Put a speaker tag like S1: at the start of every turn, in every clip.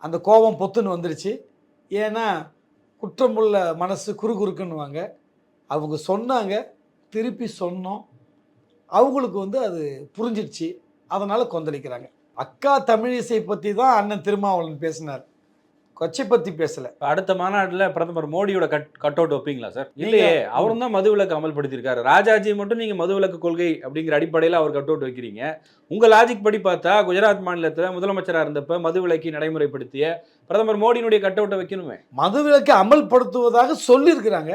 S1: அந்த கோபம் பொத்துன்னு வந்துடுச்சு ஏன்னா குற்றமுள்ள மனசு குறுகுறுக்குன்னுவாங்க. அவங்க சொன்னாங்க திருப்பி சொன்னோம். அவங்களுக்கு வந்து அது புரிஞ்சிடுச்சு அதனால் கொந்தளிக்கிறாங்க. அக்கா தமிழிசை பற்றி தான் அண்ணன் திருமாவளவன் பேசினார். கொச்சை பற்றி பேசலை.
S2: அடுத்த மாநாட்டுல பிரதமர் மோடியோட கட் கட் அவுட் வைப்பீங்களா சார்? இல்லையே அவரும் தான் மதுவிலக்கு அமல்படுத்தியிருக்காரு. ராஜாஜி மட்டும் நீங்க மதுவிலக்கு கொள்கை அப்படிங்கிற அடிப்படையில் அவர் கட் அவுட் வைக்கிறீங்க. உங்க லாஜிக் படி பார்த்தா குஜராத் மாநிலத்துல முதலமைச்சரா இருந்தப்ப மதுவிலக்கை நடைமுறைப்படுத்திய பிரதமர் மோடியினுடைய கட் அவுட்டை வைக்கணுமே.
S1: மதுவிலக்கை அமல்படுத்துவதாக சொல்லியிருக்கிறாங்க.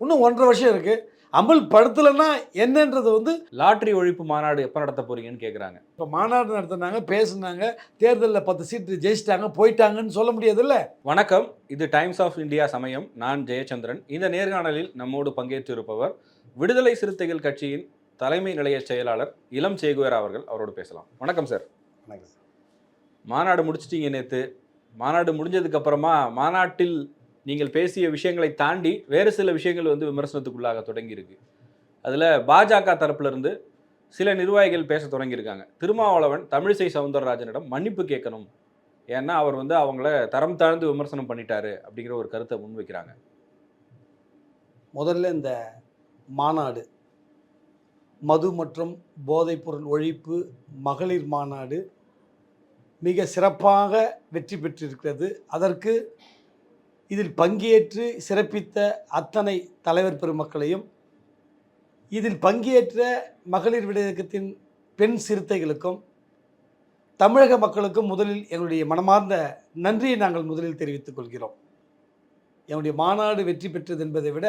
S1: இன்னும் ஒன்றரை வருஷம் இருக்குது அமல்படுத்தலைன்னா என்னன்றது வந்து
S2: லாட்டரி ஒழிப்பு மாநாடு எப்ப நடத்த போறீங்கன்னு கேக்குறாங்க.
S1: இப்போ மாநாடு நடத்துனாங்க பேசுனாங்க தேர்தலில் பத்து சீட்டு ஜெயிச்சிட்டாங்க போயிட்டாங்கன்னு சொல்ல முடியாதுல்ல?
S2: வணக்கம். இது டைம்ஸ் ஆஃப் இந்தியா சமயம். நான் ஜெயச்சந்திரன். இந்த நேர்காணலில் நம்மோடு பங்கேற்றிருப்பவர் விடுதலை சிறுத்தைகள் கட்சியின் தலைமை நிலைய செயலாளர் இளம் சேகுவேரா அவர்கள். அவரோடு பேசலாம். வணக்கம் சார். மாநாடு முடிச்சிட்டீங்க நேத்து. மாநாடு முடிஞ்சதுக்கு அப்புறமா மாநாட்டில் நீங்கள் பேசிய விஷயங்களை தாண்டி வேறு சில விஷயங்கள் வந்து விமர்சனத்துக்குள்ளாக தொடங்கியிருக்கு. அதில் பாஜக தரப்புலருந்து சில நிர்வாகிகள் பேச தொடங்கியிருக்காங்க. திருமாவளவன் தமிழிசை சவுந்தரராஜனிடம் மன்னிப்பு கேட்கணும். ஏன்னா அவர் வந்து அவங்கள தரம் தாழ்ந்து விமர்சனம் பண்ணிட்டாரு அப்படிங்கிற ஒரு கருத்தை முன்வைக்கிறாங்க.
S1: முதல்ல இந்த மாநாடு மது மற்றும் போதைப்பொருள் ஒழிப்பு மகளிர் மாநாடு மிக சிறப்பாக வெற்றி பெற்றிருக்கிறது. அதற்கு இதில் பங்கேற்று சிறப்பித்த அத்தனை தலைவர் பெருமக்களையும் இதில் பங்கேற்ற மகளிர் விடுதயக்கத்தின் பெண் சிறுத்தைகளுக்கும் தமிழக மக்களுக்கும் முதலில் எங்களுடைய மனமார்ந்த நன்றியை நாங்கள் முதலில் தெரிவித்துக் கொள்கிறோம். எங்களுடைய மாநாடு வெற்றி பெற்றது என்பதை விட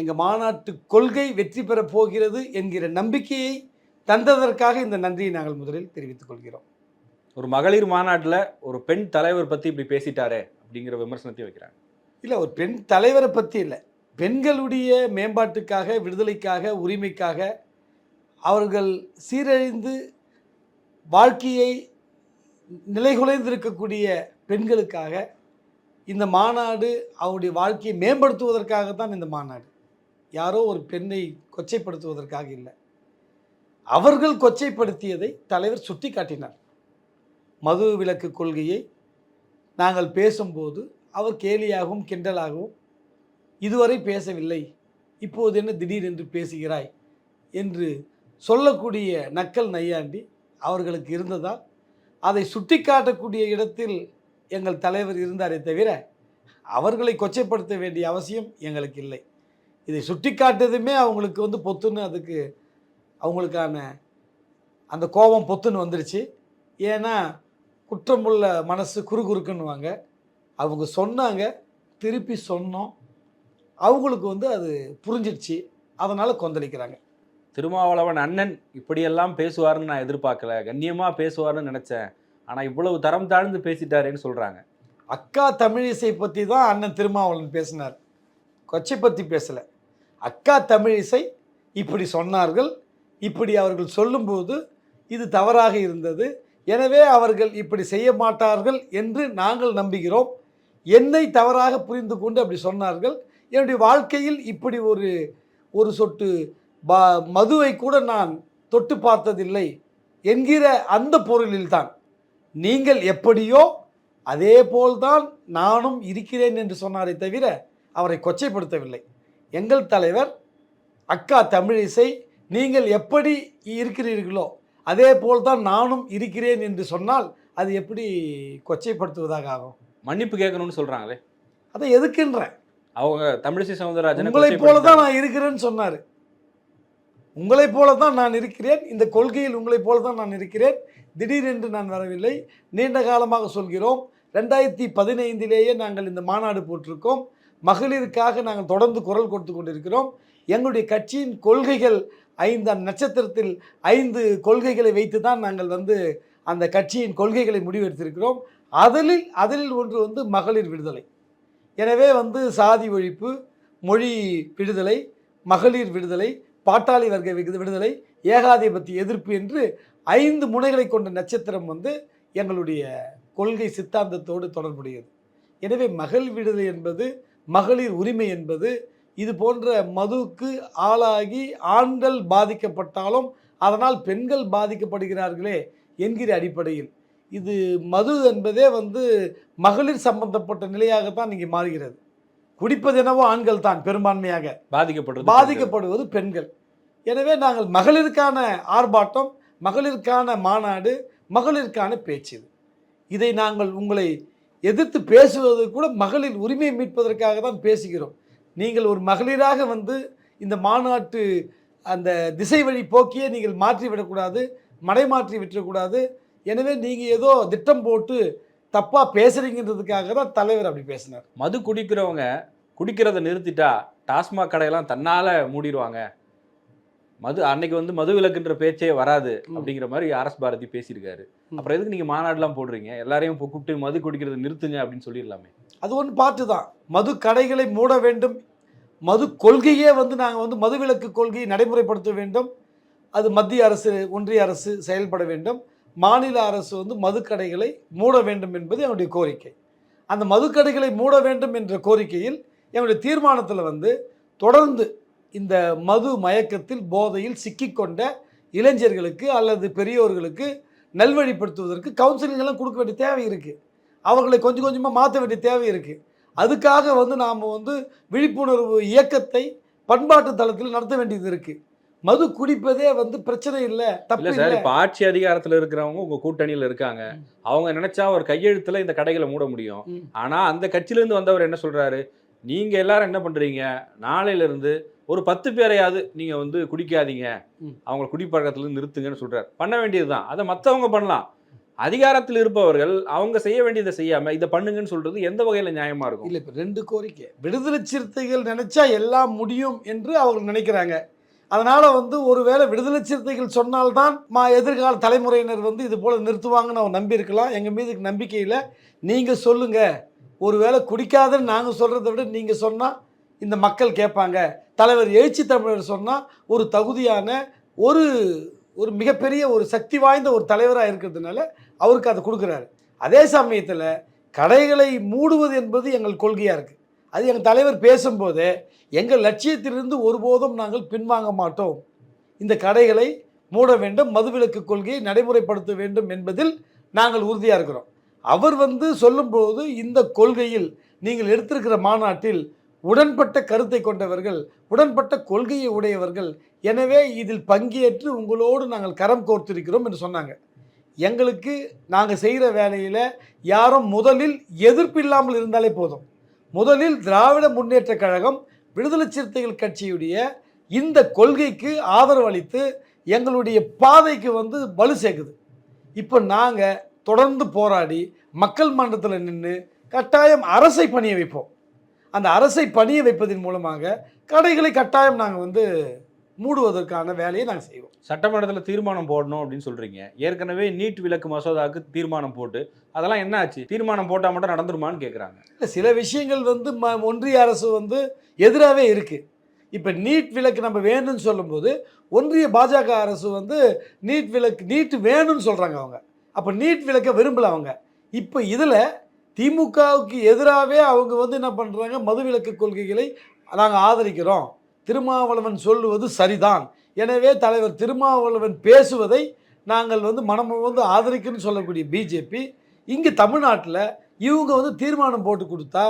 S1: எங்கள் மாநாட்டு கொள்கை வெற்றி பெறப் போகிறது என்கிற நம்பிக்கையை தந்ததற்காக இந்த நன்றியை நாங்கள் முதலில் தெரிவித்துக் கொள்கிறோம்.
S2: ஒரு மகளிர் மாநாட்டில் ஒரு பெண் தலைவர் பற்றி இப்படி பேசிட்டாரே அப்படிங்கிற விமர்சனத்தை வைக்கிறாங்க.
S1: இல்லை ஒரு பெண் தலைவரை பற்றி இல்லை. பெண்களுடைய மேம்பாட்டுக்காக விடுதலைக்காக உரிமைக்காக அவர்கள் சீரழிந்து வாழ்க்கையை நிலைகுலைந்திருக்கக்கூடிய பெண்களுக்காக இந்த மாநாடு அவருடைய வாழ்க்கையை மேம்படுத்துவதற்காக தான் இந்த மாநாடு. யாரோ ஒரு பெண்ணை கொச்சைப்படுத்துவதற்காக இல்லை. அவர்கள் கொச்சைப்படுத்தியதை தலைவர் சுட்டி காட்டினார் மது விலக்கு கொள்கையை நாங்கள் பேசும்போது அவர் கேலியாகவும் கிண்டலாகவும் இதுவரை பேசவில்லை. இப்போது என்ன திடீரென்று பேசுகிறாய் என்று சொல்லக்கூடிய நக்கல் நையாண்டி அவர்களுக்கு இருந்ததால் அதை சுட்டி காட்டக்கூடிய இடத்தில் எங்கள் தலைவர் இருந்தாரே தவிர அவர்களை கொச்சைப்படுத்த வேண்டிய அவசியம் எங்களுக்கு இல்லை. இதை சுட்டிக்காட்டுறதுமே அவங்களுக்கு வந்து பொத்துன்னு அதுக்கு அவங்களுக்கான அந்த கோபம் பொத்துன்னு வந்துடுச்சு. ஏன்னா குற்றமுள்ள மனசு குறுகுறுக்குன்னுவாங்க. அவங்க சொன்னாங்க திருப்பி சொன்னோம். அவங்களுக்கு வந்து அது புரிஞ்சிடுச்சு. அதனால் கொந்தளிக்கிறாங்க.
S2: திருமாவளவன் அண்ணன் இப்படியெல்லாம் பேசுவாருன்னு நான் எதிர்பார்க்கல. கண்ணியமாக பேசுவார்னு நினச்சேன். ஆனால் இவ்வளவு தரம் தாழ்ந்து பேசிட்டாரேன்னு சொல்கிறாங்க
S1: அக்கா தமிழிசை பற்றி தான் அண்ணன் திருமாவளவன் பேசினார். கொச்சை பற்றி பேசலை. அக்கா தமிழிசை இப்படி சொன்னார்கள். இப்படி அவர்கள் சொல்லும்போது இது தவறாக இருந்தது. எனவே அவர்கள் இப்படி செய்ய மாட்டார்கள் என்று நாங்கள் நம்புகிறோம். என்னை தவறாக புரிந்து கொண்டு அப்படி சொன்னார்கள். என்னுடைய வாழ்க்கையில் இப்படி ஒரு ஒரு சொட்டு பா மதுவை கூட நான் தொட்டு பார்த்ததில்லை. என்கிற அந்த பொருளில்தான் நீங்கள் எப்படியோ அதே போல்தான் நானும் இருக்கிறேன் என்று சொன்னாரே தவிர அவரை கொச்சைப்படுத்தவில்லை. எங்கள் தலைவர் அக்கா தமிழிசை நீங்கள் எப்படி இருக்கிறீர்களோ அதே போல்தான் நானும் இருக்கிறேன் என்று சொன்னால் அது எப்படி கொச்சைப்படுத்துவதாக ஆகும்?
S2: மன்னிப்பு கேட்கணும்னு சொல்கிறாங்களே
S1: அதை எதுக்குன்றேன்
S2: அவங்க தமிழிசை சவுந்தரராஜனை
S1: உங்களைப் போல தான் நான் இருக்கிறேன்னு சொன்னார். உங்களைப் போல தான் நான் இருக்கிறேன். இந்த கொள்கையில் உங்களைப் போல தான் நான் இருக்கிறேன். திடீரென்று நான் வரவில்லை. நீண்ட காலமாக சொல்கிறோம். ரெண்டாயிரத்தி பதினைந்திலேயே நாங்கள் இந்த மாநாடு போட்டிருக்கோம். மகளிருக்காக நாங்கள் தொடர்ந்து குரல் கொடுத்து கொண்டிருக்கிறோம். எங்களுடைய கட்சியின் கொள்கைகள் ஐந்தாம் நட்சத்திரத்தில் ஐந்து கொள்கைகளை வைத்து தான் நாங்கள் வந்து அந்த கட்சியின் கொள்கைகளை முடிவெடுத்திருக்கிறோம். அதில் அதில் ஒன்று வந்து மகளிர் விடுதலை. எனவே வந்து சாதி ஒழிப்பு மொழி விடுதலை மகளிர் விடுதலை பாட்டாளி வர்க்க விடுதலை ஏகாதிபத்திய எதிர்ப்பு என்று ஐந்து முனைகளை கொண்ட நட்சத்திரம் வந்து எங்களுடைய கொள்கை சித்தாந்தத்தோடு தொடர்புடையது. எனவே மகளிர் விடுதலை என்பது மகளிர் உரிமை என்பது இது போன்ற மதுவுக்கு ஆளாகி ஆண்கள் பாதிக்கப்பட்டாலும் அதனால் பெண்கள் பாதிக்கப்படுகிறார்களே என்கிற அடிப்படையில் இது மது என்பதே வந்து மகளிர் சம்பந்தப்பட்ட நிலையாகத்தான் இங்கே மாறுகிறது. குடிப்பது என்னவோ ஆண்கள் தான் பெரும்பான்மையாக.
S2: பாதிக்கப்படுறது
S1: பாதிக்கப்படுவது பெண்கள். எனவே நாங்கள் மகளிருக்கான ஆர்ப்பாட்டம் மகளிருக்கான மாநாடு மகளிருக்கான பேச்சு இது. இதை நாங்கள் உங்களை எதிர்த்து பேசுவது கூட மகளிர் உரிமையை மீட்பதற்காக தான் பேசுகிறோம். நீங்கள் ஒரு மகளிராக வந்து இந்த மாநாட்டு அந்த திசை வழி போக்கியே நீங்கள் மாற்றி விடக்கூடாது மடைமாற்றி விட்டுறக்கூடாது எனவே நீங்கள் ஏதோ திட்டம் போட்டு தப்பாக பேசுகிறீங்கன்றதுக்காக தான் தலைவர் அப்படி பேசினார்.
S2: மது குடிக்கிறவங்க குடிக்கிறத நிறுத்திட்டா டாஸ்மாக் கடையெல்லாம் தன்னால மூடிடுவாங்க. மது அன்னைக்கு வந்து மது விலக்குன்ற பேச்சே வராது. அப்படிங்கிற மாதிரி ஆர்எஸ் பாரதி பேசியிருக்காரு. அப்புறம் எதுக்கு நீங்க மாநாடுலாம் போடுறீங்க? எல்லாரையும் இப்போ கூப்பிட்டு மது குடிக்கிறத நிறுத்துங்க அப்படின்னு சொல்லிடலாமே.
S1: அது ஒன்று பாட்டு தான். மது கடைகளை மூட வேண்டும். மது கொள்கையே வந்து நாங்கள் வந்து மதுவிலக்கு கொள்கையை நடைமுறைப்படுத்த வேண்டும். அது மத்திய அரசு ஒன்றிய அரசு செயல்பட வேண்டும். மாநில அரசு வந்து மதுக்கடைகளை மூட வேண்டும் என்பது என்னுடைய கோரிக்கை. அந்த மதுக்கடைகளை மூட வேண்டும் என்ற கோரிக்கையில் என்னுடைய தீர்மானத்தில் வந்து தொடர்ந்து இந்த மது மயக்கத்தில் போதையில் சிக்கிக்கொண்ட இளைஞர்களுக்கு அல்லது பெரியோர்களுக்கு நல்வழிப்படுத்துவதற்கு கவுன்சிலிங் எல்லாம் கொடுக்க வேண்டிய தேவை இருக்குது அவர்களை கொஞ்சம் கொஞ்சமாக மாற்ற வேண்டிய தேவை இருக்குது அதுக்காக வந்து நாம் வந்து விழிப்புணர்வு இயக்கத்தை பண்பாட்டு தளத்தில் நடத்த வேண்டியது இருக்குது மது குடிப்பதே வந்து பிரச்சனை இல்லை தப்பு
S2: சார் இப்ப ஆட்சி அதிகாரத்துல இருக்கிறவங்க உங்க கூட்டணியில இருக்காங்க. அவங்க நினைச்சா ஒரு கையெழுத்துல இந்த கடைகளை மூட முடியும்.
S1: ம்.
S2: ஆனா அந்த கட்சியில இருந்து வந்தவர் என்ன சொல்றாரு? நீங்க எல்லாரும் என்ன பண்றீங்க? நாளையில இருந்து ஒரு பத்து பேரையாவது நீங்க வந்து குடிக்காதீங்க. அவங்க குடிப்பழக்கத்துல இருந்து நிறுத்துங்கன்னு சொல்றாரு. பண்ண வேண்டியதுதான். அதை மத்தவங்க பண்ணலாம். அதிகாரத்தில் இருப்பவர்கள் அவங்க செய்ய வேண்டியதை செய்யாம இதை பண்ணுங்கன்னு சொல்றது எந்த வகையில நியாயமா இருக்கும்?
S1: இல்லை இப்போ ரெண்டு கோரிக்கை. விடுதலை சிறுத்தைகள் நினைச்சா எல்லாம் முடியும் என்று அவங்க நினைக்கிறாங்க. அதனால் வந்து ஒருவேளை விடுதலை சிறுத்தைகள் சொன்னால்தான் மா எதிர்கால தலைமுறையினர் வந்து இது போல் நிறுத்துவாங்கன்னு அவன் நம்பியிருக்கலாம். எங்கள் மீது நம்பிக்கையில் நீங்கள் சொல்லுங்கள் ஒருவேளை குடிக்காதன்னு நாங்கள் சொல்கிறத விட நீங்கள் சொன்னால் இந்த மக்கள் கேட்பாங்க. தலைவர் எழுச்சி தமிழர் சொன்னால் ஒரு தகுதியான ஒரு ஒரு மிகப்பெரிய ஒரு சக்தி வாய்ந்த ஒரு தலைவராக இருக்கிறதுனால அவருக்கு அதை கொடுக்குறாரு. அதே சமயத்தில் கடைகளை மூடுவது என்பது எங்கள் கொள்கையாக இருக்குது அது எங்கள் தலைவர் பேசும்போது எங்கள் லட்சியத்திலிருந்து ஒருபோதும் நாங்கள் பின்வாங்க மாட்டோம். இந்த கடைகளை மூட வேண்டும் மதுவிலக்கு கொள்கையை நடைமுறைப்படுத்த வேண்டும் என்பதில் நாங்கள் உறுதியாக இருக்கிறோம். அவர் வந்து சொல்லும்போது இந்த கொள்கையில் நீங்கள் எடுத்திருக்கிற மாநாட்டில் உடன்பட்ட கருத்தை கொண்டவர்கள் உடன்பட்ட கொள்கையை உடையவர்கள் எனவே இதில் பங்கேற்று உங்களோடு நாங்கள் கரம் கோர்த்திருக்கிறோம் என்று சொன்னாங்க. எங்களுக்கு நாங்கள் செய்கிற வேலையில் யாரும் முதலில் எதிர்ப்பு இல்லாமல் இருந்தாலே போதும். முதலில் திராவிட முன்னேற்றக் கழகம் விடுதலை சிறுத்தைகள் கட்சியுடைய இந்த கொள்கைக்கு ஆதரவு அளித்து எங்களுடைய பாதைக்கு வந்து வலு சேர்க்குது. இப்போ நாங்கள் தொடர்ந்து போராடி மக்கள் மன்றத்தில் நின்று கட்டாயம் அரசை பணிய வைப்போம். அந்த அரசை பணிய வைப்பதன் மூலமாக கடைகளை கட்டாயம் நாங்கள் வந்து மூடுவதற்கான வேலையை நாங்கள் செய்வோம்.
S2: சட்டமன்றத்துல தீர்மானம் போடணும் அப்படின்னு சொல்றீங்க. ஏற்கனவே நீட் விலக்கு மசோதாவுக்கு தீர்மானம் போட்டு அதெல்லாம் என்ன ஆச்சு? தீர்மானம் போட்டா மட்டும் நடந்துருமான்னு கேக்குறாங்க.
S1: இல்லை சில விஷயங்கள் வந்து ம ஒன்றிய அரசு வந்து எதிராகவே இருக்குது இப்போ நீட் விலக்கு நம்ம வேணும்னு சொல்லும்போது ஒன்றிய பாஜக அரசு வந்து நீட் விலக்கு நீட் வேணும்னு சொல்கிறாங்க அவங்க. அப்போ நீட் விலக்க விரும்பல அவங்க. இப்போ இதில் திமுகவுக்கு எதிராகவே அவங்க வந்து என்ன பண்ணுறாங்க மதுவிலக்கு கொள்கைகளை நாங்கள் ஆதரிக்கிறோம். திருமாவளவன் சொல்லுவது சரிதான். எனவே தலைவர் திருமாவளவன் பேசுவதை நாங்கள் வந்து மனமும் வந்து ஆதரிக்கணும்னு சொல்லக்கூடிய பிஜேபி இங்கே தமிழ்நாட்டில் இவங்க வந்து தீர்மானம் போட்டு கொடுத்தா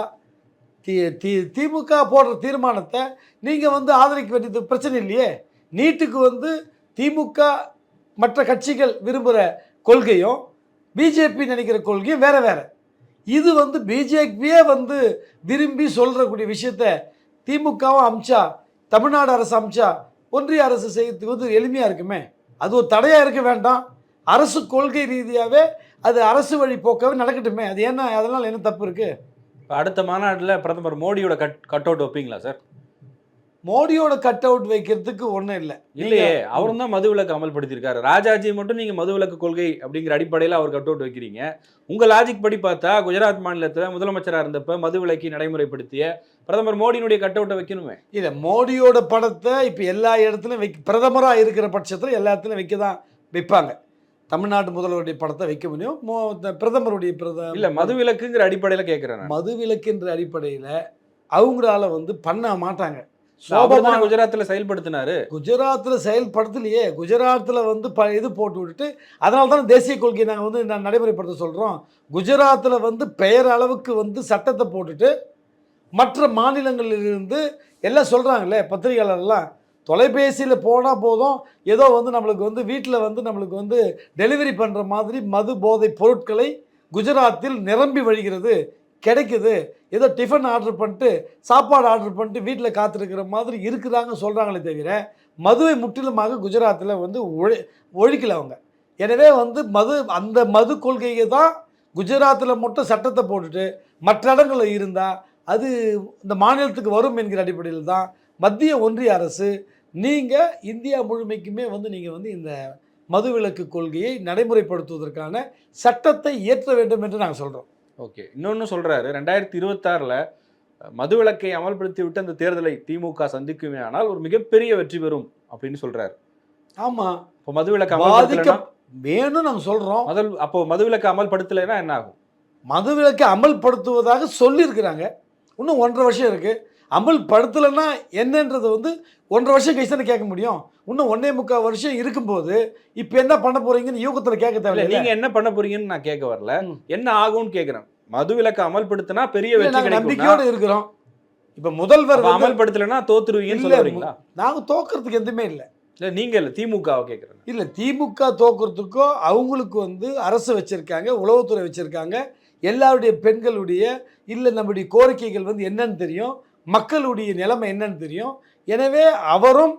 S1: தி தி திமுக போடுற தீர்மானத்தை நீங்கள் வந்து ஆதரிக்க வேண்டியது பிரச்சனை இல்லையே. நீட்டுக்கு வந்து திமுக மற்ற கட்சிகள் விரும்புகிற கொள்கையும் பிஜேபி நினைக்கிற கொள்கையும் வேறு வேறு. இது வந்து பிஜேபியே வந்து விரும்பி சொல்கிறக்கூடிய விஷயத்த திமுகவும் அமித்ஷா தமிழ்நாடு அரசு அமைச்சா ஒன்றிய அரசு செய்யறதுக்கு வந்து எளிமையாக இருக்குமே? அது ஒரு தடையாக இருக்க வேண்டாம். அரசு கொள்கை ரீதியாகவே அது அரசு வழி போக்கவே நடக்கட்டுமே? அது என்ன அதனால் என்ன தப்பு இருக்குது
S2: அடுத்த மாநாட்டில் பிரதமர் மோடியோட கட் கட் அவுட் வைப்பீங்களா சார்?
S1: மோடியோட கட் அவுட் வைக்கிறதுக்கு ஒன்றும் இல்லை.
S2: இல்லையே அவரும் தான் மது விலக்கு அமல்படுத்தியிருக்காரு. ராஜாஜி மட்டும் நீங்க மது விலக்கு கொள்கை அப்படிங்கிற அடிப்படையில் அவர் கட் அவுட் வைக்கிறீங்க. உங்க லாஜிக் படி பார்த்தா குஜராத் மாநிலத்துல முதலமைச்சரா இருந்தப்ப மது விலக்கை நடைமுறைப்படுத்திய பிரதமர் மோடியினுடைய கட் அவுட்டை வைக்கணுமே?
S1: இல்லை மோடியோட படத்தை இப்போ எல்லா இடத்துலையும் வைக்க பிரதமராக இருக்கிற பட்சத்தில் எல்லா இடத்துலையும் வைக்க தான் வைப்பாங்க. தமிழ்நாட்டு முதல்வருடைய படத்தை வைக்க முடியும். மோ பிரதமருடைய பிரத
S2: இல்ல மது விலக்குங்கிற அடிப்படையில கேட்கிறேன்.
S1: மது விலக்குன்ற அடிப்படையில் அவங்களால வந்து பண்ண மாட்டாங்க. சோபமான
S2: குஜராத்ல செயல்படுத்தினாரு.
S1: குஜராத்தில் செயல்படுத்தலையே. குஜராத்தில் வந்து ப இது போட்டு விட்டுட்டு அதனால தான் தேசிய கொள்கையை நாங்கள் வந்து நான் நடைமுறைப்படுத்த சொல்கிறோம் குஜராத்தில் வந்து பெயர் அளவுக்கு வந்து சட்டத்தை போட்டுட்டு மற்ற மாநிலங்களிலிருந்து எல்லாம் சொல்கிறாங்களே பத்திரிகையாளர்லாம் தொலைபேசியில் போனால் போதும் ஏதோ வந்து நம்மளுக்கு வந்து வீட்டில் வந்து நம்மளுக்கு வந்து டெலிவரி பண்ணுற மாதிரி மது போதை பொருட்களை குஜராத்தில் நிரம்பி வழிகிறது. கிடைக்குது. ஏதோ டிஃபன் ஆர்டர் பண்ணிட்டு சாப்பாடு ஆர்டர் பண்ணிட்டு வீட்டில் காத்திருக்கிற மாதிரி இருக்கிறாங்க சொல்கிறாங்களே தவிர மதுவை முற்றிலுமாக குஜராத்தில் வந்து ஒழி ஒழிக்கல அவங்க. எனவே வந்து மது அந்த மது கொள்கையை தான் குஜராத்தில் மட்டும் சட்டத்தை போட்டுட்டு மற்ற இடங்களில் இருந்தால் அது இந்த மாநிலத்துக்கு வரும் என்கிற அடிப்படையில் தான் மத்திய ஒன்றிய அரசு நீங்கள் இந்தியா முழுமைக்குமே வந்து நீங்கள் வந்து இந்த மதுவிலக்கு கொள்கையை நடைமுறைப்படுத்துவதற்கான சட்டத்தை இயற்ற வேண்டும் என்று நாங்கள் சொல்கிறோம்
S2: ஓகே. இன்னொன்னு சொல்றாரு ரெண்டாயிரத்தி இருபத்தாறுல மதுவிலக்கை அமல்படுத்தி விட்டு அந்த தேர்தலை திமுக சந்திக்குமே ஆனால் ஒரு மிகப்பெரிய வெற்றி பெறும் அப்படின்னு சொல்றாரு.
S1: ஆமாம்
S2: இப்போ மதுவிலக்கு
S1: பாதிக்க வேணும் நாங்கள் சொல்கிறோம்
S2: முதல் அப்போ மதுவிலக்கு அமல்படுத்தலைன்னா என்ன ஆகும்?
S1: மதுவிலக்கை அமல்படுத்துவதாக சொல்லியிருக்கிறாங்க. இன்னும் ஒன்றரை வருஷம் இருக்குது அமல்படுத்தலைன்னா என்னன்றது வந்து ஒன்றரை வருஷம் கழிச்சு தானே கேட்க முடியும். இன்னும் ஒன்றே முக்கால் வருஷம் இருக்கும்போது இப்போ என்ன பண்ண போறீங்கன்னு யூகத்தில் கேட்க தேவையில்லை.
S2: நீங்க என்ன பண்ண போறீங்கன்னு நான் கேட்க வரல. என்ன ஆகும்னு கேக்குறேன் மதுவிலக்கு அமல்படுத்தினா பெரிய வெற்றி
S1: நாங்கள் நம்பிக்கையோடு இருக்கிறோம். இப்போ முதல்வர்
S2: அமல்படுத்தலைன்னா தோத்துருவீங்கன்னு சொல்ல
S1: இல்ல,
S2: வரீங்களா
S1: நாங்கள் தோக்கிறதுக்கு எதுவுமே இல்லை.
S2: இல்ல நீங்க இல்ல திமுகவை கேக்குறேன்
S1: இல்லை திமுக தோக்கிறதுக்கோ அவங்களுக்கு வந்து அரசு வச்சுருக்காங்க உளவுத்துறை வச்சுருக்காங்க. எல்லாருடைய பெண்களுடைய இல்லை நம்முடைய கோரிக்கைகள் வந்து என்னன்னு தெரியும். மக்களுடைய நிலைமை என்னன்னு தெரியும். எனவே அவரும்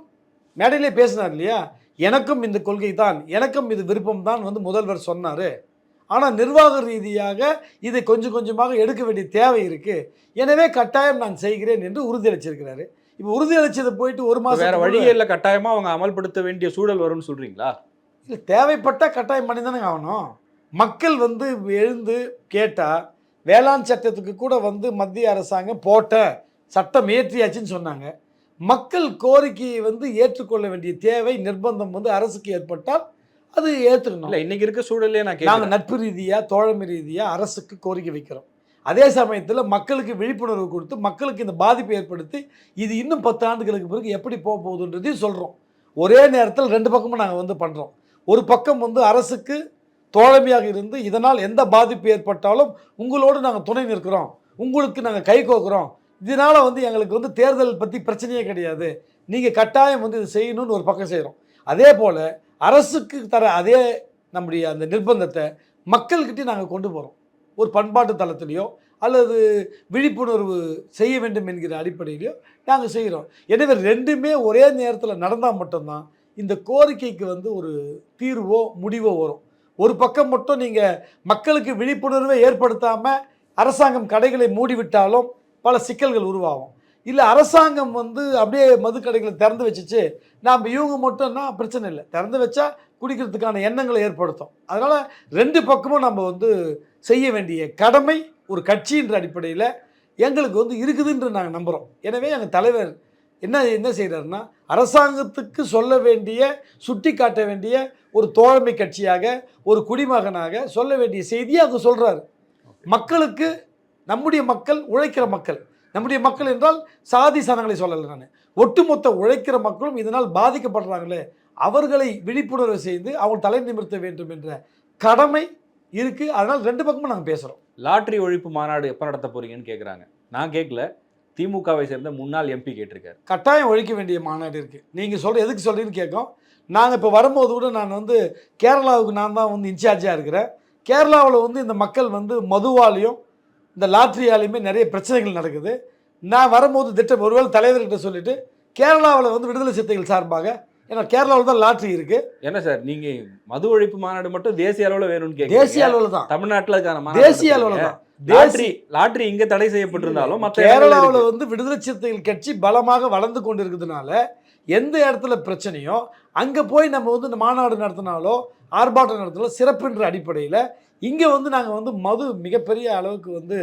S1: மேடையிலே பேசினார் இல்லையா? எனக்கும் இந்த கொள்கை தான் எனக்கும் இது விருப்பம் தான் வந்து முதல்வர் சொன்னார். ஆனால் நிர்வாக ரீதியாக இதை கொஞ்சம் கொஞ்சமாக எடுக்க வேண்டிய தேவை இருக்குது எனவே கட்டாயம் நான் செய்கிறேன் என்று உறுதியளிச்சிருக்கிறாரு. இப்போ உறுதியளிச்சதை போயிட்டு ஒரு மாதம்
S2: வேற வழியே இல்ல கட்டாயமா அவங்க அமல்படுத்த வேண்டிய சூழல் வரும்னு சொல்றீங்களா?
S1: இல்லை தேவைப்பட்டால் கட்டாயம் பண்ணி தானே ஆகணும். மக்கள் வந்து எழுந்து கேட்டால் வேளாண் சட்டத்துக்கு கூட வந்து மத்திய அரசாங்கம் போட்ட சட்டம் இயற்றியாச்சுன்னு சொன்னாங்க. மக்கள் கோரிக்கையை வந்து ஏற்றுக்கொள்ள வேண்டிய தேவை நிர்பந்தம் வந்து அரசுக்கு ஏற்பட்டால் அது ஏற்றுக்கணும்
S2: இல்ல இன்னைக்கு இருக்க சூழலே நான்
S1: நாங்கள் நட்பு ரீதியாக தோழமை ரீதியாக அரசுக்கு கோரிக்கை வைக்கிறோம். அதே சமயத்தில் மக்களுக்கு விழிப்புணர்வு கொடுத்து மக்களுக்கு இந்த பாதிப்பை ஏற்படுத்தி இது இன்னும் பத்து ஆண்டுகளுக்கு பிறகு எப்படி போக போகுதுன்றதையும் சொல்கிறோம் ஒரே நேரத்தில் ரெண்டு பக்கமும் நாங்கள் வந்து பண்ணுறோம் ஒரு பக்கம் வந்து அரசுக்கு தோழமையாக இருந்து இதனால் எந்த பாதிப்பு ஏற்பட்டாலும் உங்களோடு நாங்கள் துணை நிற்கிறோம். உங்களுக்கு நாங்கள் கை கோக்குறோம் இதனால் வந்து எங்களுக்கு வந்து தேர்தல் பற்றி பிரச்சனையே கிடையாது. நீங்கள் கட்டாயம் வந்து இது செய்யணும்னு ஒரு பக்கம் செய்கிறோம் அதே போல் அரசுக்கு தர அதே நம்முடைய அந்த நிர்பந்தத்தை மக்கள்கிட்ட நாங்கள் கொண்டு போகிறோம் ஒரு பண்பாட்டு தளத்துலேயோ அல்லது விழிப்புணர்வு செய்ய வேண்டும் என்கிற அடிப்படையிலையோ நாங்கள் செய்கிறோம் எனவே ரெண்டுமே ஒரே நேரத்தில் நடந்தால் மட்டும்தான் இந்த கோரிக்கைக்கு வந்து ஒரு தீர்வோ முடிவோ வரும். ஒரு பக்கம் மட்டும் நீங்கள் மக்களுக்கு விழிப்புணர்வை ஏற்படுத்தாமல் அரசாங்கம் கடைகளை மூடிவிட்டாலும் பல சிக்கல்கள் உருவாகும். இல்லை அரசாங்கம் வந்து அப்படியே மதுக்கடைகளை திறந்து வச்சுச்சு. நாம் இவங்க மட்டும்னா பிரச்சனை இல்லை. திறந்து வச்சா குடிக்கிறதுக்கான எண்ணங்களை ஏற்படுத்தும். அதனால் ரெண்டு பக்கமும் நம்ம வந்து செய்ய வேண்டிய கடமை ஒரு கட்சின்ற அடிப்படையில் எங்களுக்கு வந்து இருக்குதுன்ற நாங்கள் நம்புகிறோம் எனவே எங்கள் தலைவர் என்ன என்ன செய்கிறாருன்னா அரசாங்கத்துக்கு சொல்ல வேண்டிய சுட்டி காட்ட வேண்டிய ஒரு தோழமை கட்சியாக ஒரு குடிமகனாக சொல்ல வேண்டிய செய்தியை அவங்க சொல்கிறாரு மக்களுக்கு நம்முடைய மக்கள் உழைக்கிற மக்கள். நம்முடைய மக்கள் என்றால் சாதி சனங்களை சொல்லலை நான். ஒட்டுமொத்த உழைக்கிற மக்களும் இதனால் பாதிக்கப்படுறாங்களே. அவர்களை விழிப்புணர்வு செய்து அவங்க தலை நிமிர்த்த வேண்டும் என்ற கடமை இருக்குது அதனால் ரெண்டு பக்கமும் நாங்கள் பேசுகிறோம்
S2: லாட்டரி ஒழிப்பு மாநாடு எப்ப நடத்த போறீங்கன்னு கேக்குறாங்க. நான் கேட்கல திமுகவை சேர்ந்த முன்னாள் எம்பி கேட்டிருக்காரு.
S1: கட்டாயம் ஒழிக்க வேண்டிய மாநாடு இருக்குது நீங்கள் சொல்கிற எதுக்கு சொல்கிறீங்கன்னு கேட்கும் நாங்கள் இப்போ வரும்போது கூட நான் வந்து கேரளாவுக்கு நான் தான் வந்து இன்சார்ஜாக இருக்கிறேன். கேரளாவில் வந்து இந்த மக்கள் வந்து மதுவாலையும் இந்த லாட்ரியாலையுமே நிறைய பிரச்சனைகள் நடக்குது. நான் வரும்போது திட்டம் ஒருவேளை தலைவர்கிட்ட சொல்லிவிட்டு கேரளாவில் வந்து விடுதலை சிறுத்தைகள் சார்பாக ஏன்னா கேரளாவில் தான் லாட்ரி இருக்குது
S2: என்ன சார் நீங்க மது ஒழிப்பு மாநாடு மட்டும் தேசிய அளவுல வேணும்னு
S1: தேசிய
S2: கேக்குறீங்க
S1: அளவில் தான்.
S2: தமிழ்நாட்டுல மாநாடு
S1: தேசிய அளவில். தான்.
S2: லாட்டரி லாட்டரி இங்க தடை செய்யப்பட்டிருந்தாலும் மற்ற
S1: கேரளாவில் வந்து விடுதலை சிறுத்தைகள் கட்சி பலமாக வளர்ந்து கொண்டு இருக்கிறதுனால எந்த இடத்துல பிரச்சனையோ அங்கே போய் நம்ம வந்து இந்த மாநாடு நடத்தினாலோ ஆர்ப்பாட்டம் நடத்தினாலோ சிறப்புன்ற அடிப்படையில் இங்கே வந்து நாங்கள் வந்து மது மிகப்பெரிய அளவுக்கு வந்து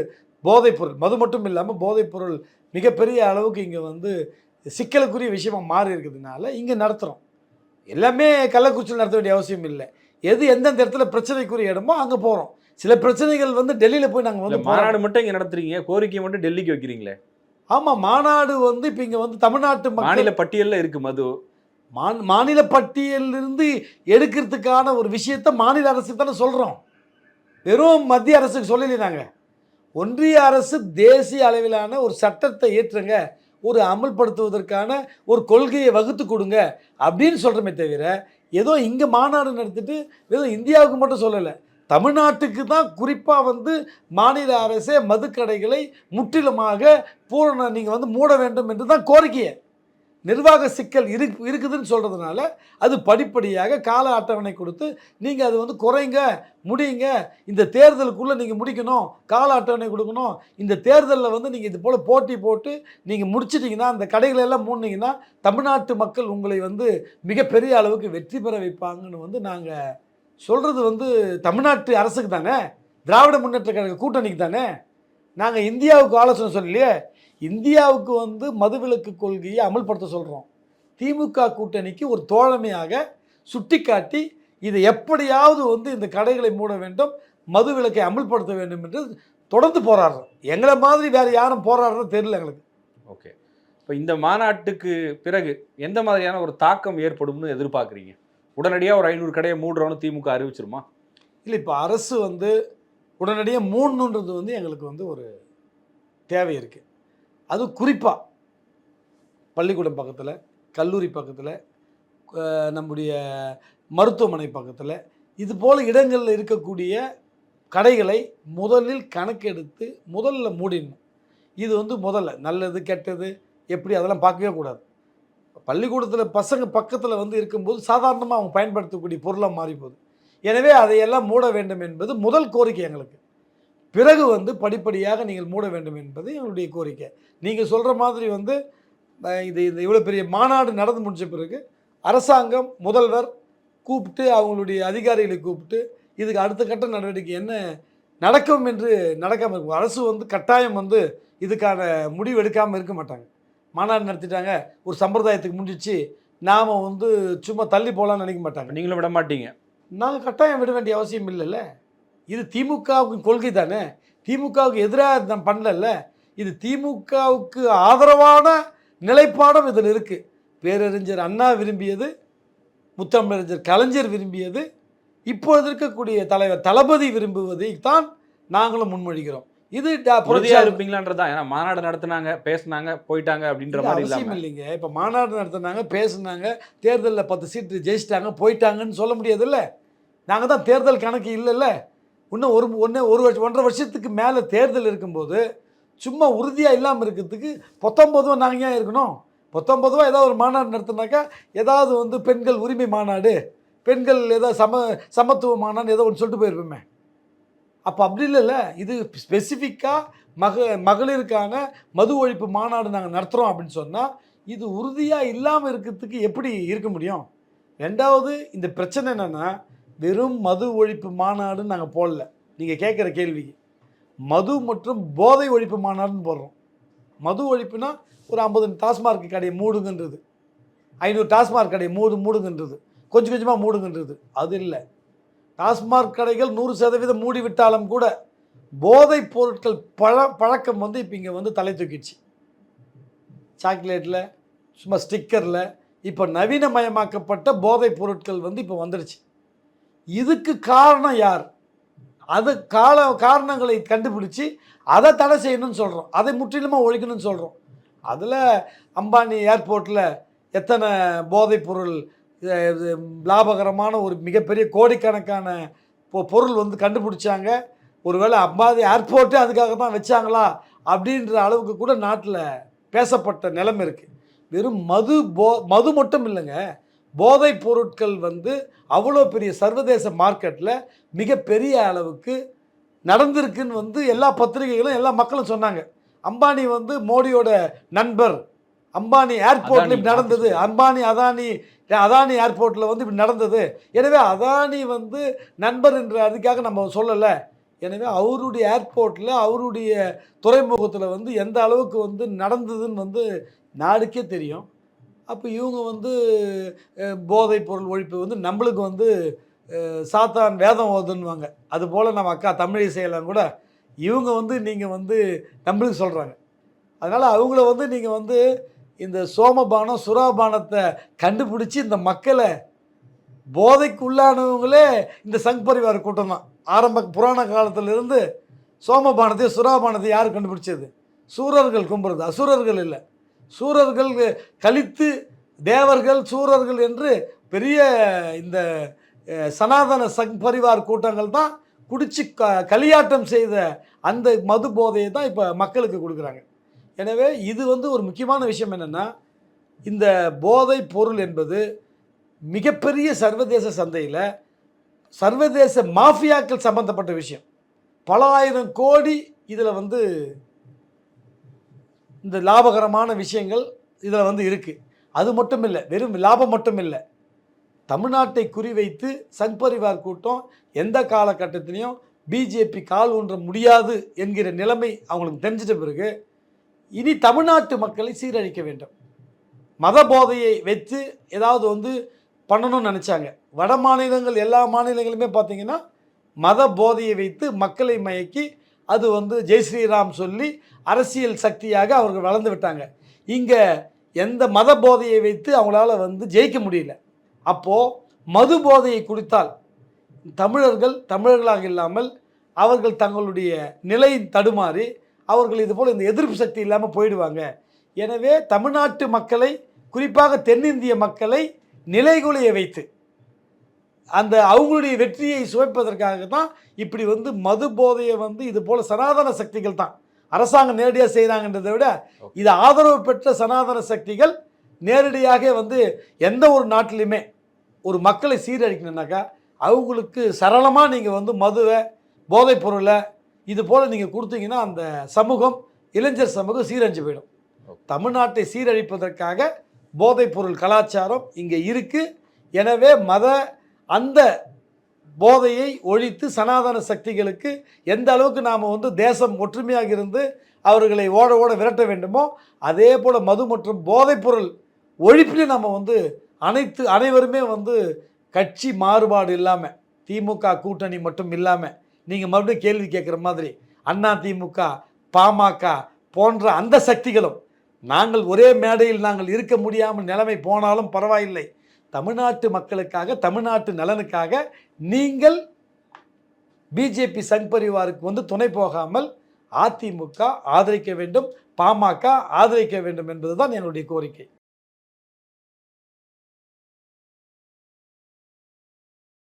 S1: போதைப்பொருள் மது மட்டும் இல்லாமல் போதைப்பொருள் மிகப்பெரிய அளவுக்கு இங்கே வந்து சிக்கலுக்குரிய விஷயமா மாறி இருக்கிறதுனால இங்கே நடத்துகிறோம் எல்லாமே கள்ளக்குறிச்சியில் நடத்த வேண்டிய அவசியம் இல்லை. எது எந்தெந்த இடத்துல பிரச்சனைக்குரிய இடமோ அங்கே போகிறோம் சில பிரச்சனைகள் வந்து டெல்லியில் போய் நாங்கள் வந்து.
S2: மாநாடு மட்டும் இங்க நடத்துறீங்க. கோரிக்கை மட்டும் டெல்லிக்கு வைக்கிறீங்களே?
S1: ஆமாம் மாநாடு வந்து இப்போ இங்கே வந்து தமிழ்நாட்டு
S2: மாநில பட்டியல்ல இருக்கு மது.
S1: மாந் மாநில பட்டியலிருந்து எடுக்கிறதுக்கான ஒரு விஷயத்தை மாநில அரசுக்கு தானே சொல்கிறோம் வெறும் மத்திய அரசுக்கு சொல்லலை ஒன்றிய அரசு தேசிய அளவிலான ஒரு சட்டத்தை ஏற்றுங்க ஒரு அமல்படுத்துவதற்கான ஒரு கொள்கையை வகுத்து கொடுங்க அப்படின்னு சொல்கிறோமே தவிர ஏதோ இங்கே மாநாடு நடத்திட்டு வெறும் இந்தியாவுக்கு மட்டும் சொல்லலை தமிழ்நாட்டுக்கு தான் குறிப்பாக வந்து மாநில அரசே மதுக்கடைகளை முற்றிலுமாக பூரண நீங்கள் வந்து மூட வேண்டும் என்று தான் கோரிக்கையை. நிர்வாக சிக்கல் இரு இருக்குதுன்னு சொல்கிறதுனால அது படிப்படியாக கால அட்டவணை கொடுத்து நீங்கள் அது வந்து குறைங்க முடியுங்க. இந்த தேர்தலுக்குள்ளே நீங்கள் முடிக்கணும் கால அட்டவணை கொடுக்கணும். இந்த தேர்தலில் வந்து நீங்கள் இது போல் போட்டி போட்டு நீங்கள் முடிச்சிட்டிங்கன்னா அந்த கடைகளை எல்லாம் மூடினீங்கன்னா தமிழ்நாட்டு மக்கள் உங்களை வந்து மிகப்பெரிய அளவுக்கு வெற்றி பெற வைப்பாங்கன்னு வந்து நாங்கள் சொல்கிறது வந்து தமிழ்நாட்டு அரசுக்கு தானே? திராவிட முன்னேற்ற கழக கூட்டணிக்கு தானே? நாங்கள் இந்தியாவுக்கு ஆலோசனை சொல்லலையே? இந்தியாவுக்கு வந்து மதுவிலக்கு கொள்கையை அமல்படுத்த சொல்கிறோம் திமுக கூட்டணிக்கு ஒரு தோழமையாக சுட்டிக்காட்டி இதை எப்படியாவது வந்து இந்த கடைகளை மூட வேண்டும் மதுவிலக்கை அமல்படுத்த வேண்டும் என்று தொடர்ந்து போராடுறோம். எங்களை மாதிரி வேறு யாரும் போராடுறது தெரியல எங்களுக்கு.
S2: ஓகே. இப்போ இந்த மாநாட்டுக்கு பிறகு எந்த மாதிரியான ஒரு தாக்கம் ஏற்படும்னு எதிர்பார்க்குறீங்க? உடனடியாக ஒரு ஐநூறு கடையை மூடுறோன்னு திமுக அறிவிச்சிருமா?
S1: இல்லை இப்போ அரசு வந்து உடனடியாக மூடணுன்றது வந்து எங்களுக்கு வந்து ஒரு தேவை இருக்குது அது குறிப்பாக பள்ளிக்கூடம் பக்கத்தில் கல்லூரி பக்கத்தில் நம்முடைய மருத்துவமனை பக்கத்தில் இது போல் இடங்களில் இருக்கக்கூடிய கடைகளை முதலில் கணக்கெடுத்து முதல்ல மூடிடணும். இது வந்து முதல்ல நல்லது கெட்டது எப்படி அதெல்லாம் பார்க்கவே கூடாது. பள்ளிக்கூடத்தில் பசங்க பக்கத்தில் வந்து இருக்கும்போது சாதாரணமாக அவங்க பயன்படுத்தக்கூடிய பொருளாக மாறி போகுது எனவே அதையெல்லாம் மூட வேண்டும் என்பது முதல் கோரிக்கை எங்களுக்கு. பிறகு வந்து படிப்படியாக நீங்கள் மூட வேண்டும் என்பது எங்களுடைய கோரிக்கை. நீங்கள் சொல்கிற மாதிரி வந்து இது இது இவ்வளோ பெரிய மாநாடு நடந்து முடிஞ்ச பிறகு அரசாங்கம் முதல்வர் கூப்பிட்டு அவங்களுடைய அதிகாரிகளை கூப்பிட்டு இதுக்கு அடுத்த கட்ட நடவடிக்கை என்ன நடக்கும் என்று நடக்காமல் இருக்கும். அரசு வந்து கட்டாயம் வந்து இதுக்கான முடிவு எடுக்காமல் இருக்க மாட்டாங்க. மாநாடு நடத்திட்டாங்க ஒரு சம்பிரதாயத்துக்கு முடிஞ்சிச்சு நாம் வந்து சும்மா தள்ளி போகலான்னு நினைக்க மாட்டாங்க.
S2: நீங்களும் விட மாட்டீங்க.
S1: நாங்கள் கட்டாயம் விட வேண்டிய அவசியம் இல்லைல்ல. இது திமுகவுக்கு கொள்கை தானே? திமுகவுக்கு எதிராக நான் பண்ணல இது திமுகவுக்கு ஆதரவான நிலைப்பாடும் இதில் இருக்குது பேரறிஞர் அண்ணா விரும்பியது முத்தமிழறிஞர் கலைஞர் விரும்பியது இப்பொழுது இருக்கக்கூடிய தலைவர் தளபதி விரும்புவதை தான் நாங்களும் முன்மொழிகிறோம். இது
S2: உறுதியா
S1: புரட்சியாளர்
S2: இருப்பீங்களான்றதான் ஏன்னா மாநாடு நடத்துனாங்க பேசுனாங்க போயிட்டாங்க அப்படின்ற மாதிரி
S1: அவசியம் இல்லைங்க. இப்போ மாநாடு நடத்துனாங்க பேசுனாங்க தேர்தலில் பத்து சீட்டு ஜெயிச்சிட்டாங்க போயிட்டாங்கன்னு சொல்ல முடியாதுல்ல? நாங்கள் தான் தேர்தல் கணக்கு இல்லைல்ல. இன்னும் ஒரு ஒன்று ஒரு வருஷம் ஒன்றரை வருஷத்துக்கு மேலே தேர்தல் இருக்கும்போது சும்மா உறுதியாக இல்லாமல் இருக்கிறதுக்கு பத்தொம்பதுவா நாங்கள் ஏன் இருக்கணும்? பத்தொம்பதுவா ஏதாவது ஒரு மாநாடு நடத்துனாக்கா ஏதாவது வந்து பெண்கள் உரிமை மாநாடு பெண்கள் ஏதாவது சம சமத்துவ மாநாடு ஏதோ ஒன்று சொல்லிட்டு போயிருப்போமே. அப்போ அப்படி இல்லைல்ல இது ஸ்பெசிஃபிக்காக மக மகளிருக்கான மது ஒழிப்பு மாநாடு நாங்கள் நடத்துகிறோம் அப்படின்னு சொன்னால் இது உறுதியாக இல்லாமல் இருக்கிறதுக்கு எப்படி இருக்க முடியும்? ரெண்டாவது இந்த பிரச்சனை என்னென்னா வெறும் மது ஒழிப்பு மாநாடுன்னு நாங்கள் போடல. நீங்கள் கேட்குற கேள்விக்கு. மது மற்றும் போதை ஒழிப்பு மாநாடுன்னு போடுறோம். மது ஒழிப்புனா ஒரு ஐம்பது டாஸ்மார்க் கடையை மூடுங்கன்றது. ஐநூறு டாஸ்மார்க் கடையை மூடு மூடுங்கன்றது. கொஞ்சம் கொஞ்சமாக மூடுங்கன்றது. அது இல்லை. டாஸ்மார்க் கடைகள் நூறு சதவீதம் மூடிவிட்டாலும் கூட போதைப் பொருட்கள் பழ பழக்கம் வந்து இப்போ இங்கே வந்து தலை தூக்கிடுச்சு. சாக்லேட்டில் சும்மா ஸ்டிக்கரில் இப்போ நவீனமயமாக்கப்பட்ட போதைப் பொருட்கள் வந்து இப்போ வந்துடுச்சு இதுக்கு காரணம் யார்? அது கால காரணங்களை கண்டுபிடிச்சி அதை தடை செய்யணும்னு சொல்கிறோம் அதை முற்றிலுமாக ஒழிக்கணும்னு சொல்கிறோம் அதில் அம்பானி ஏர்போர்ட்டில் எத்தனை போதைப்பொருள் இது- லாபகரமான ஒரு மிகப்பெரிய கோடிக்கணக்கான பொ- பொருள் வந்து கண்டுபிடிச்சாங்க. ஒருவேளை அம்பாதி ஏர்போர்ட்டே அதுக்காக தான் வச்சாங்களா? அப்படின்ற அளவுக்கு கூட நாட்டில் பேசப்பட்ட நிலைமை இருக்குது வெறும் மது போ மது மட்டும் இல்லைங்க. போதைப் பொருட்கள் வந்து அவ்வளோ பெரிய சர்வதேச மார்க்கெட்டில் மிகப்பெரிய அளவுக்கு நடந்திருக்குன்னு வந்து எல்லா பத்திரிகைகளும் எல்லா மக்களும் சொன்னாங்க. அம்பானி வந்து மோடியோட நண்பர். அம்பானி ஏர்போர்ட்டில் இப்படி நடந்தது. அம்பானி அதானி அதானி ஏர்போர்ட்டில் வந்து இப்படி நடந்தது. எனவே அதானி வந்து நண்பர் என்ற அதுக்காக நம்ம சொல்லலை. எனவே அவருடைய ஏர்போர்ட்டில் அவருடைய துறைமுகத்தில் வந்து எந்த அளவுக்கு வந்து நடந்ததுன்னு வந்து நாடுக்கே தெரியும். அப்போ இவங்க வந்து போதை போதைப் பொருள் ஒழிப்பு வந்து நம்மளுக்கு வந்து சாத்தான் வேதம் ஓதுன்னுவாங்க அதுபோல் நம்ம அக்கா தமிழிசையெல்லாம் கூட இவங்க வந்து நீங்கள் வந்து நம்மளுக்கு சொல்கிறாங்க அதனால் அவங்கள வந்து நீங்கள் வந்து இந்த சோமபானம் சுறாபானத்தை கண்டுபிடிச்சி இந்த மக்களை போதைக்கு உள்ளானவங்களே இந்த சங் பரிவார கூட்டம் தான். ஆரம்ப புராண காலத்திலிருந்து சோமபானத்தையும் சுறாபானத்தையும் யார் கண்டுபிடிச்சது? சூரர்கள் கும்புறது. அசுரர்கள் இல்லை. சூரர்கள் கழித்து தேவர்கள் சூரர்கள் என்று பெரிய இந்த சனாதன சங் பரிவார் கூட்டங்கள் தான் குடிச்சு க களியாட்டம் செய்த அந்த மது போதையை தான் இப்போ மக்களுக்கு கொடுக்குறாங்க. எனவே இது வந்து ஒரு முக்கியமான விஷயம் என்னென்னா இந்த போதை பொருள் என்பது மிகப்பெரிய சர்வதேச சந்தையில் சர்வதேச மாஃபியாக்கள் சம்பந்தப்பட்ட விஷயம். பல ஆயிரம் கோடி இதில் வந்து இந்த லாபகரமான விஷயங்கள் இதில் வந்து இருக்குது அது மட்டும் இல்லை வெறும் லாபம் மட்டும் இல்லை தமிழ்நாட்டை குறிவைத்து சங் பரிவார் கூட்டம் எந்த காலகட்டத்திலையும் பிஜேபி கால் ஊன்ற முடியாது என்கிற நிலைமை அவங்களுக்கு தெரிஞ்சிட்ட பிறகு இனி தமிழ்நாட்டு மக்களை சீரழிக்க வேண்டும். மத போதையை வச்சு ஏதாவது வந்து பண்ணணும்னு நினச்சாங்க. வட மாநிலங்கள் எல்லா மாநிலங்களுமே பார்த்தீங்கன்னா மத போதையை வைத்து மக்களை மயக்கி அது வந்து ஜெய் ஸ்ரீராம் சொல்லி அரசியல் சக்தியாக அவர்கள் வளர்ந்து விட்டாங்க. இங்கே எந்த மத போதையை வைத்து அவங்களால வந்து ஜெயிக்க முடியல. அப்போது மது போதையை குடித்தால் தமிழர்கள் தமிழர்களாக இல்லாமல் அவர்கள் தங்களுடைய நிலை தடுமாறி அவர்கள் இதுபோல் இந்த எதிர்ப்பு சக்தி இல்லாமல் போயிடுவாங்க. எனவே தமிழ்நாட்டு மக்களை குறிப்பாக தென்னிந்திய மக்களை நிலைகுலைய வைத்து அந்த அவங்களுடைய வெற்றியை சுவைப்பதற்காக தான் இப்படி வந்து மது போதையை வந்து இது போல் சனாதன சக்திகள் தான். அரசாங்கம் நேரடியாக செய்கிறாங்கன்றதை விட இது ஆதரவு பெற்ற சனாதன சக்திகள் நேரடியாக வந்து எந்த ஒரு நாட்டிலையுமே ஒரு மக்களை சீரழிக்கணுன்னாக்கா அவங்களுக்கு சரளமாக நீங்கள் வந்து மதுவை போதைப் பொருளை இது போல் நீங்கள் கொடுத்தீங்கன்னா அந்த சமூகம் இளைஞர் சமூகம் சீரழிஞ்சு போயிடும். தமிழ்நாட்டை சீரழிப்பதற்காக போதைப் பொருள் கலாச்சாரம் இங்கே இருக்குது எனவே மத அந்த போதையை ஒழித்து சனாதன சக்திகளுக்கு எந்த அளவுக்கு நாம் வந்து தேசம் ஒற்றுமையாக இருந்து அவர்களை ஓட ஓட விரட்ட வேண்டுமோ அதே போல் மது மற்றும் போதைப்பொருள் ஒழிப்பில் நம்ம வந்து அனைத்து அனைவருமே வந்து கட்சி மாறுபாடு இல்லாமல் திமுக கூட்டணி மட்டும் இல்லாமல் நீங்கள் மறுபடியும் கேள்வி கேட்குற மாதிரி அண்ணா திமுக பாமக போன்ற அந்த சக்திகளும் நாங்கள் ஒரே மேடையில் நாங்கள் இருக்க முடியாமல் நிலைமை போனாலும் பரவாயில்லை. தமிழ்நாட்டு மக்களுக்காக தமிழ்நாட்டு நலனுக்காக நீங்கள் பிஜேபி சங் பரிவாருக்கு வந்து துணை போகாமல் அதிமுக ஆதரிக்க வேண்டும் பாமக ஆதரிக்க வேண்டும் என்பதுதான் என்னுடைய கோரிக்கை.